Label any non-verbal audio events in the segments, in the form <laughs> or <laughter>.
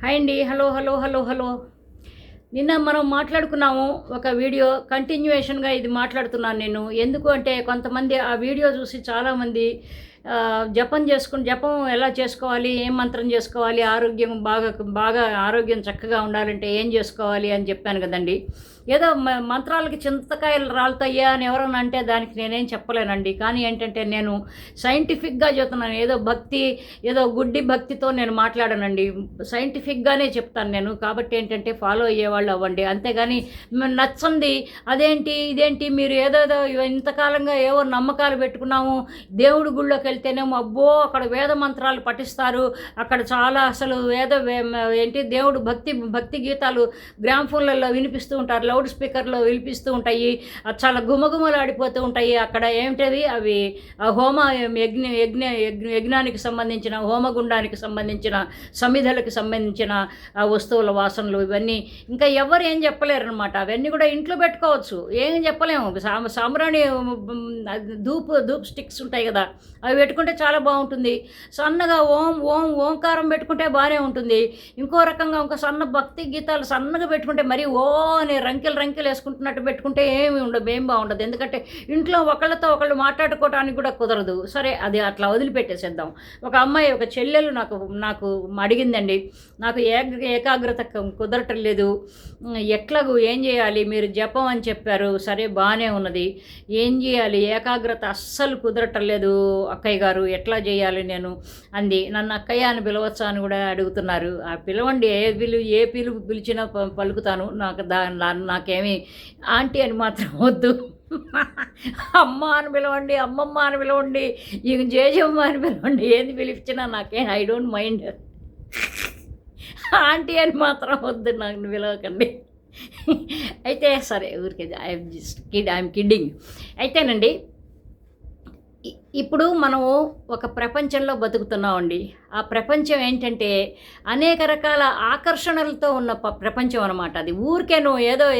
Hi అండి. Hello hello hello hello. నిన్న మనం మాట్లాడుకున్నాము ఒక వీడియో కంటిన్యూయేషన్గా ఇది మాట్లాడుతున్నాను నేను. ఎందుకు అంటే కొంతమంది ఆ వీడియో చూసి చాలామంది జపం చేసుకుని జపం ఎలా చేసుకోవాలి ఏం మంత్రం చేసుకోవాలి ఆరోగ్యం బాగా బాగా ఆరోగ్యం చక్కగా ఉండాలంటే ఏం చేసుకోవాలి అని చెప్పాను కదండి. ఏదో మ- మంత్రాలకి చింతకాయలు రాలుతాయా అని ఎవరన్నా అంటే దానికి నేనేం చెప్పలేనండి. కానీ ఏంటంటే నేను సైంటిఫిక్గా చెప్తున్నాను ఏదో భక్తి ఏదో గుడ్డి భక్తితో నేను మాట్లాడనండి. సైంటిఫిక్గానే చెప్తాను నేను. కాబట్టి ఏంటంటే ఫాలో అయ్యేవాళ్ళు అవ్వండి. అంతేగాని నచ్చంది అదేంటి ఇదేంటి మీరు ఏదేదో ఇంతకాలంగా ఏవో నమ్మకాలు పెట్టుకున్నాము. దేవుడి గుళ్ళోకి వెళ్తేనేమో అబ్బో అక్కడ వేద మంత్రాలు పఠిస్తారు. అక్కడ చాలా అసలు వేద వే- ఏంటి దేవుడు భక్తి భక్తి గీతాలు గ్రామ్ఫోన్లలో వినిపిస్తూ ఉంటారు. లౌడ్ స్పీకర్లో వినిపిస్తూ ఉంటాయి. చాలా గుమగుమలాడిపోతూ ఉంటాయి. అక్కడ ఏమిటవి అవి హోమ యజ్ఞ యజ్ఞ యజ్ఞ- యజ్ఞానికి సంబంధించిన హోమగుండానికి సంబంధించిన సమిధలకు సంబంధించిన వస్తువుల వాసనలు ఇవన్నీ. ఇంకా ఎవరు ఏం చెప్పలేరు అనమాట అవన్నీ కూడా ఇంట్లో పెట్టుకోవచ్చు. ఏం చెప్పలేము. సామ సామ్రాణి ఉమ్, ధూప్ ధూప్ స్టిక్స్ ఉంటాయి కదా అవి పెట్టుకుంటే చాలా బాగుంటుంది. సన్నగా ఓం ఓం ఓంకారం పెట్టుకుంటే బాగానే ఉంటుంది. ఇంకో రకంగా ఇంకో సన్న భక్తి గీతాలు సన్నగా పెట్టుకుంటే మరి ఓ అనే రంకె రంకెలు రంకెలు వేసుకుంటున్నట్టు పెట్టుకుంటే ఏమి ఉండదు ఏం బాగుండదు. ఎందుకంటే ఇంట్లో ఒకళ్ళతో ఒకళ్ళు మాట్లాడుకోవడానికి కూడా కుదరదు. సరే అది అట్లా వదిలిపెట్టేసేద్దాం. ఒక అమ్మాయి ఒక చెల్లెలు నాకు నాకు అడిగిందండి నాకు ఏక ఏకాగ్రత కుదరటం లేదు. ఉమ్, ఎట్లాగూ ఏం చేయాలి? మీరు జపం అని చెప్పారు. సరే బాగానే ఉన్నది. ఏం చేయాలి? ఏకాగ్రత అస్సలు కుదరటం లేదు. అక్కయ్య గారు ఎట్లా చేయాలి నేను? అంది. నన్ను అక్కయ్య అని పిలవచ్చా? అని కూడా అడుగుతున్నారు. ఆ పిలవండి. ఏ పిలు ఏ పిలుపు పిలిచినా ప- పలుకుతాను. నాకు దా నా- మాకేమి ఆంటీ అని మాత్రం వద్దు. అమ్మ అని పిలవండి అమ్మమ్మ అని పిలవండి ఇక జేజమ్మ అని పిలవండి ఏది పిలిపించినా నాకేం ఐ డోంట్ మైండ్ ఆంటీ అని మాత్రం వద్దు నాకు పిలవకండి. అయితే సరే ఊరికే I'm just kid I'm kidding అయితేనండి ఇప్పుడు మనము ఒక ప్రపంచంలో బతుకుతున్నామండి. ఆ ప్రపంచం ఏంటంటే అనేక రకాల ఆకర్షణలతో ఉన్న ప- ప్రపంచం అనమాట అది ఊరికే నువ్వు ఏదో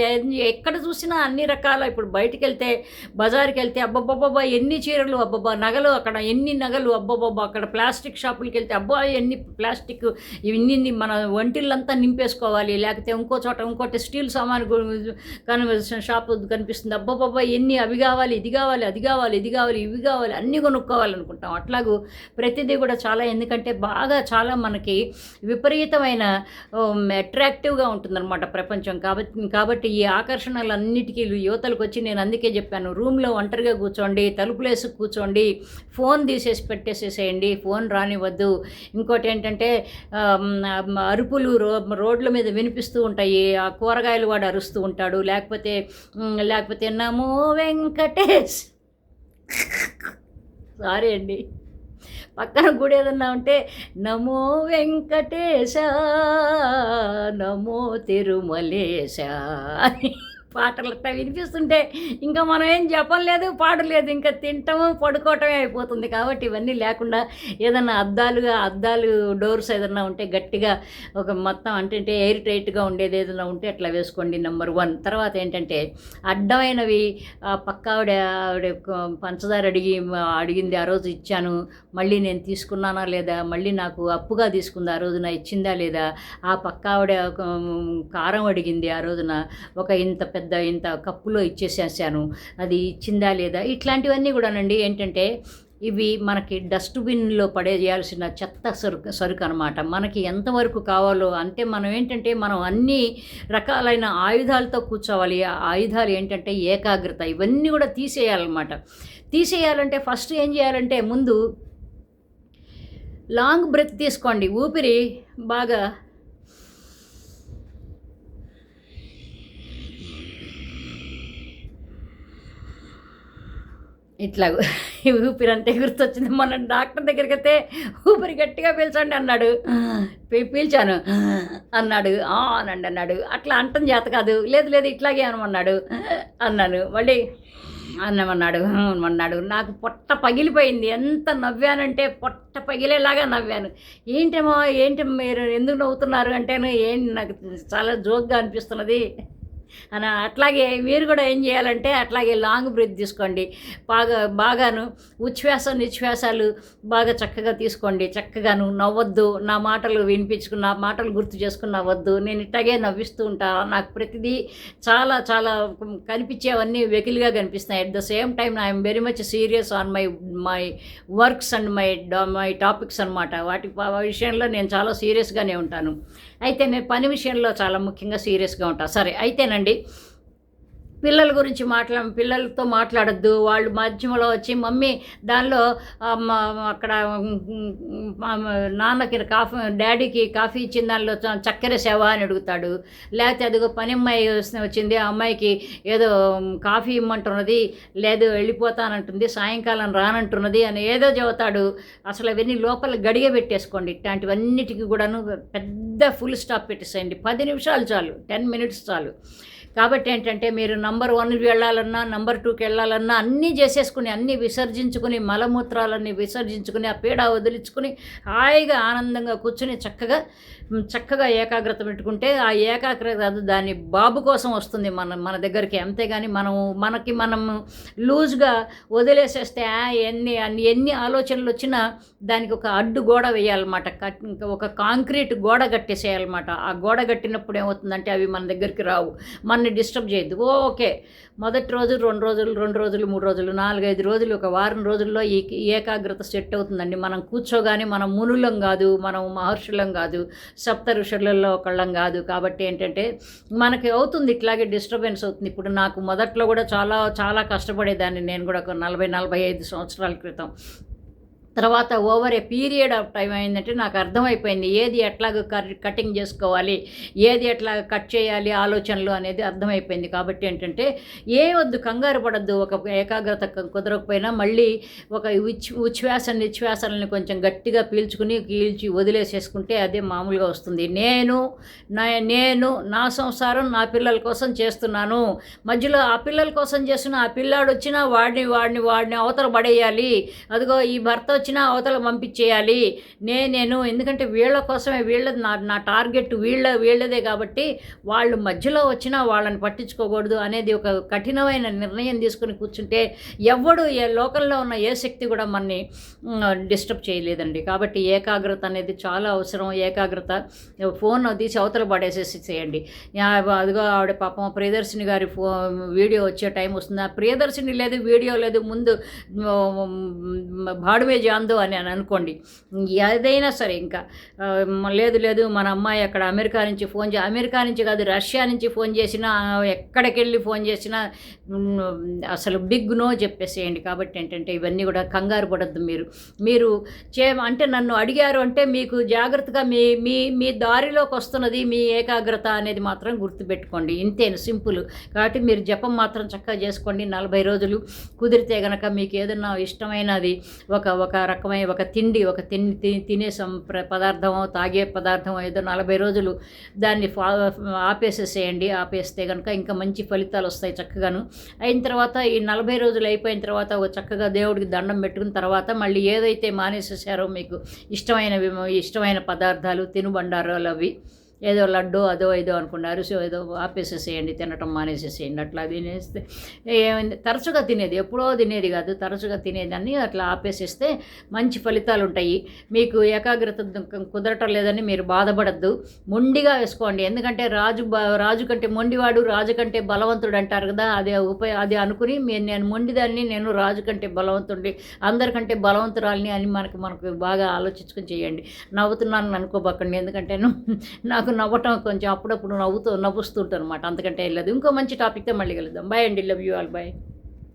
ఎక్కడ చూసినా అన్ని రకాల ఇప్పుడు బయటికి వెళ్తే బజార్కి వెళ్తే అబ్బబ్బబ్బా ఎన్ని చీరలు అబ్బబ్బా నగలు అక్కడ ఎన్ని నగలు అబ్బబ్బబ్బా అక్కడ ప్లాస్టిక్ షాపులకి వెళ్తే అబ్బా ఎన్ని ప్లాస్టిక్ ఇవన్నీ మన వంటిల్లంతా నింపేసుకోవాలి. లేకపోతే ఇంకో చోట ఇంకోటి స్టీల్ సామాన్ గు- షాపు కనిపిస్తుంది. అబ్బబ్బబ్బా ఎన్ని అవి కావాలి ఇది కావాలి అది కావాలి ఇది కావాలి ఇవి కావాలి అన్నీ కొనుక్కోవాలనుకుంటాం అట్లాగూ ప్రతిదీ కూడా చాలా ఎందుకంటే బాగా చాలా మనకి విపరీతమైన అట్రాక్టివ్గా ఉంటుందన్నమాట ప్రపంచం. కాబట్టి కాబట్టి ఈ ఆకర్షణలన్నిటికీ యువతలకు వచ్చి నేను అందుకే చెప్పాను. రూమ్లో ఒంటరిగా కూర్చోండి తలుపులేసి కూర్చోండి ఫోన్ తీసేసి పెట్టేసేసేయండి ఫోన్ రానివ్వద్దు. ఇంకోటి ఏంటంటే అరుపులు రో రోడ్ల మీద వినిపిస్తూ ఉంటాయి. ఆ కూరగాయలు వాడు అరుస్తూ ఉంటాడు. లేకపోతే లేకపోతే నమో వెంకటేష్. సారీ అండి. పక్కన గుడి ఏదన్నా ఉంటే నమో వెంకటేశ నమో తిరుమలేశ అని. పాటలు అట్లా వినిపిస్తుంటే ఇంకా మనం ఏం జపం లేదు పాడు లేదు ఇంకా తింటము పడుకోవటమే అయిపోతుంది. కాబట్టి ఇవన్నీ లేకుండా ఏదన్నా అద్దాలుగా అద్దాలు డోర్స్ ఏదన్నా ఉంటే గట్టిగా ఒక మొత్తం అంటే ఎయిర్ టైట్గా ఉండేది ఏదైనా ఉంటే అట్లా వేసుకోండి నెంబర్ వన్. తర్వాత ఏంటంటే అడ్డమైనవి ఆ పక్క ఆవిడ ఆవిడ పంచదార అడిగి అడిగింది ఆ రోజు ఇచ్చాను మళ్ళీ నేను తీసుకున్నానా లేదా మళ్ళీ నాకు అప్పుగా తీసుకుంది ఆ రోజున ఇచ్చిందా లేదా? ఆ పక్క ఆవిడ కారం అడిగింది ఆ రోజున ఒక ఇంత పెద్ద ఇంత కప్పులో ఇచ్చేసేసాను. అది ఇచ్చిందా లేదా? ఇట్లాంటివన్నీ కూడానండి ఏంటంటే ఇవి మనకి డస్ట్బిన్లో పడేయాల్సిన చెత్త సరుకు సరుకు అనమాట మనకి ఎంతవరకు కావాలో అంటే మనం ఏంటంటే మనం అన్ని రకాలైన ఆయుధాలతో కూర్చోవాలి. ఆ ఆయుధాలు ఏంటంటే ఏకాగ్రత ఇవన్నీ కూడా తీసేయాలన్నమాట. తీసేయాలంటే ఫస్ట్ ఏం చేయాలంటే ముందు లాంగ్ బ్రెత్ తీసుకోండి. ఊపిరి బాగా ఇట్లా <laughs> ఊపిరి అంటే గుర్తొచ్చింది. మొన్న డాక్టర్ దగ్గరికి అయితే ఊపిరి గట్టిగా పీల్చండి అన్నాడు. పీల్చాను. అన్నాడు. "ఆ" అనండి అన్నాడు. అట్లా అంటం చేత కాదు. లేదు లేదు ఇట్లాగే అనమన్నాడు. అన్నాను. మళ్ళీ అన్నమన్నాడు. అన్నాడు నాకు పొట్ట పగిలిపోయింది. ఎంత నవ్వానంటే పొట్ట పగిలేలాగా నవ్వాను. ఏంటేమో ఏంటి మీరు ఎందుకు నవ్వుతున్నారు? అంటేను ఏం నాకు చాలా జోక్గా అనిపిస్తున్నది. అని అట్లాగే మీరు కూడా ఏం చేయాలంటే అట్లాగే లాంగ్ బ్రీత్ తీసుకోండి. బాగా బాగాను ఉచ్ఛ్వాస నిశ్వాసాలు బాగా చక్కగా తీసుకోండి. చక్కగాను నవ్వద్దు. నా మాటలు వినిపించుకున్న నా మాటలు గుర్తు చేసుకుని నవ్వద్దు. నేను ఇట్టాగే నవ్విస్తూ ఉంటాను నాకు ప్రతిదీ చాలా చాలా కనిపించేవన్నీ వెకిలిగా కనిపిస్తున్నాయి. At the same time I'm very much serious on my my works and my my topics అనమాట వాటి విషయంలో నేను చాలా సీరియస్గానే ఉంటాను. అయితే నేను పని విషయంలో చాలా ముఖ్యంగా సీరియస్గా ఉంటాను సరే అయితేనండి. పిల్లల గురించి మాట్లా పిల్లలతో మాట్లాడద్దు. వాళ్ళు మధ్యలో వచ్చి మమ్మీ దానిలో అక్కడ నాన్నకి కాఫీ డాడీకి కాఫీ ఇచ్చిన దానిలో చక్కెర సేవ అని అడుగుతాడు. లేకపోతే అదిగో పని అమ్మాయి వచ్చింది. ఆ అమ్మాయికి ఏదో కాఫీ ఇమ్మంటున్నది. లేదు వెళ్ళిపోతానంటుంది. సాయంకాలం రానంటున్నది అని ఏదో చెబుతాడు. అసలు అవన్నీ లోపల గడియ పెట్టేసుకోండి. ఇట్లాంటివన్నిటికీ కూడాను పెద్ద ఫుల్ స్టాప్ పెట్టేసేయండి. పది నిమిషాలు చాలు. టెన్ మినిట్స్ చాలు. కాబట్టి ఏంటంటే మీరు నంబర్ వన్కి వెళ్ళాలన్నా నంబర్ టూకి వెళ్ళాలన్నా అన్నీ చేసేసుకుని అన్నీ విసర్జించుకుని మలమూత్రాలన్నీ విసర్జించుకుని ఆ పీడ వదిలించుకుని హాయిగా ఆనందంగా కూర్చుని చక్కగా చక్కగా ఏకాగ్రత పెట్టుకుంటే ఆ ఏకాగ్రత దాని బాబు కోసం వస్తుంది మన మన దగ్గరికి. అంతేగాని మనం మనకి మనం లూజ్గా వదిలేసేస్తే ఎన్ని అన్ని ఎన్ని ఆలోచనలు వచ్చినా దానికి ఒక అడ్డు గోడ వేయాలన్నమాట. ఒక కాంక్రీట్ గోడ కట్టేసేయాలన్నమాట. ఆ గోడ కట్టినప్పుడు ఏమవుతుందంటే అవి మన దగ్గరికి రావు. మన మనని డిస్టర్బ్ చేయొద్దు. ఓకే. మొదటి రోజు రెండు రోజులు రెండు రోజులు మూడు రోజులు నాలుగైదు రోజులు ఒక వారం రోజుల్లో ఈ ఏకాగ్రత సెట్ అవుతుందండి. మనం కూర్చోగానే మనం మునులం కాదు మనం మహర్షులం కాదు సప్త ఋషులలో ఒకళ్ళం కాదు. కాబట్టి ఏంటంటే మనకి అవుతుంది ఇట్లాగే డిస్టర్బెన్స్ అవుతుంది. ఇప్పుడు నాకు మొదట్లో కూడా చాలా చాలా కష్టపడేదాన్ని. నేను కూడా ఒక నలభై నలభై ఐదు సంవత్సరాల క్రితం. తర్వాత over a period of time అయిందంటే నాకు అర్థమైపోయింది. ఏది ఎట్లాగ కటింగ్ చేసుకోవాలి? ఏది ఎట్లా కట్ చేయాలి? ఆలోచనలు అనేది అర్థమైపోయింది. కాబట్టి ఏంటంటే ఏ వద్దు కంగారు పడద్దు. ఒక ఏకాగ్రత కుదరకపోయినా మళ్ళీ ఒక ఉచ్ ఉచ్ఛ్వాస నిశ్వాసాలని కొంచెం గట్టిగా పీల్చుకుని పీల్చి వదిలేసేసుకుంటే అదే మామూలుగా వస్తుంది. నేను నా నేను నా సంసారం నా పిల్లల కోసం చేస్తున్నాను. మధ్యలో ఆ పిల్లల కోసం చేస్తున్న ఆ పిల్లాడు వచ్చినా వాడిని వాడిని వాడిని అవతల పడేయాలి. అదిగో ఈ భర్త వచ్చినా అవతల పంపించేయాలి నే నేను ఎందుకంటే వీళ్ళ కోసమే వీళ్ళ నా నా టార్గెట్ వీళ్ళ వీళ్ళదే కాబట్టి వాళ్ళు మధ్యలో వచ్చినా వాళ్ళని పట్టించుకోకూడదు అనేది ఒక కఠినమైన నిర్ణయం తీసుకుని కూర్చుంటే ఎవడు ఏ లోకల్లో ఉన్న ఏ శక్తి కూడా మనని డిస్టర్బ్ చేయలేదండి కాబట్టి ఏకాగ్రత అనేది చాలా అవసరం ఏకాగ్రత ఫోన్ తీసి అవతల పడేసేసి చేయండి అదిగో ఆవిడ పాపం ప్రియదర్శిని గారి ఫో వీడియో వచ్చే టైం వస్తుంది ప్రియదర్శిని లేదు వీడియో లేదు ముందు భాడుమే జాందో అని అని అనుకోండి. ఏదైనా సరే ఇంకా లేదు లేదు మన అమ్మాయి అక్కడ అమెరికా నుంచి ఫోన్ చే అమెరికా నుంచి కాదు రష్యా నుంచి ఫోన్ చేసినా ఎక్కడికి వెళ్ళి ఫోన్ చేసినా అసలు బిగ్ నో చెప్పేసేయండి. కాబట్టి ఏంటంటే ఇవన్నీ కూడా కంగారు పడద్దు మీరు. మీరు చే అంటే నన్ను అడిగారు అంటే మీకు జాగ్రత్తగా మీ మీ మీ దారిలోకి వస్తున్నది మీ ఏకాగ్రత అనేది మాత్రం గుర్తుపెట్టుకోండి. ఇంతేను సింపుల్. కాబట్టి మీరు జపం మాత్రం చక్కగా చేసుకోండి. నలభై రోజులు కుదిరితే గనక మీకు ఏదన్నా ఇష్టమైనది ఒక ఒక రకమైన ఒక తిండి ఒక తిండి తినే సం పదార్థమో తాగే పదార్థం ఏదో నలభై రోజులు దాన్ని ఫా ఆపేసేసేయండి. ఆపేస్తే కనుక ఇంకా మంచి ఫలితాలు వస్తాయి చక్కగాను. అయిన తర్వాత ఈ నలభై రోజులు అయిపోయిన తర్వాత ఒక చక్కగా దేవుడికి దండం పెట్టుకున్న తర్వాత మళ్ళీ ఏదైతే మానేసేసారో మీకు ఇష్టమైనవి ఇష్టమైన పదార్థాలు తినుబండారాలు అవి ఏదో లడ్డు అదో ఏదో అనుకున్నారు. సో ఏదో ఆపేసేసేయండి తినటం మానేసేసేయండి. అట్లా తినేస్తే ఏమైంది? తరచుగా తినేది ఎప్పుడో తినేది కాదు తరచుగా తినేదాన్ని అట్లా ఆపేసేస్తే మంచి ఫలితాలు ఉంటాయి. మీకు ఏకాగ్రత కుదరటం లేదని మీరు బాధపడద్దు. మొండిగా వేసుకోండి. ఎందుకంటే రాజు రాజు కంటే మొండివాడు రాజు కంటే బలవంతుడు అంటారు కదా అదే ఉపయ అది అనుకుని నేను మొండిదాన్ని నేను రాజు కంటే బలవంతుడి అందరికంటే బలవంతురాలని అని మనకు మనకు బాగా ఆలోచించుకొని చేయండి. నవ్వుతున్నాను అనుకోబక్కండి ఎందుకంటే నాకు నాకు నవ్వటం కొంచెం అప్పుడప్పుడు నవ్వుతూ నవ్వుస్తుంటాను అనమాట అంతకంటే వెళ్ళదు ఇంకో మంచి టాపిక్తో మళ్ళీ కలుద్దాం. బాయ్ అండి. Love you all bye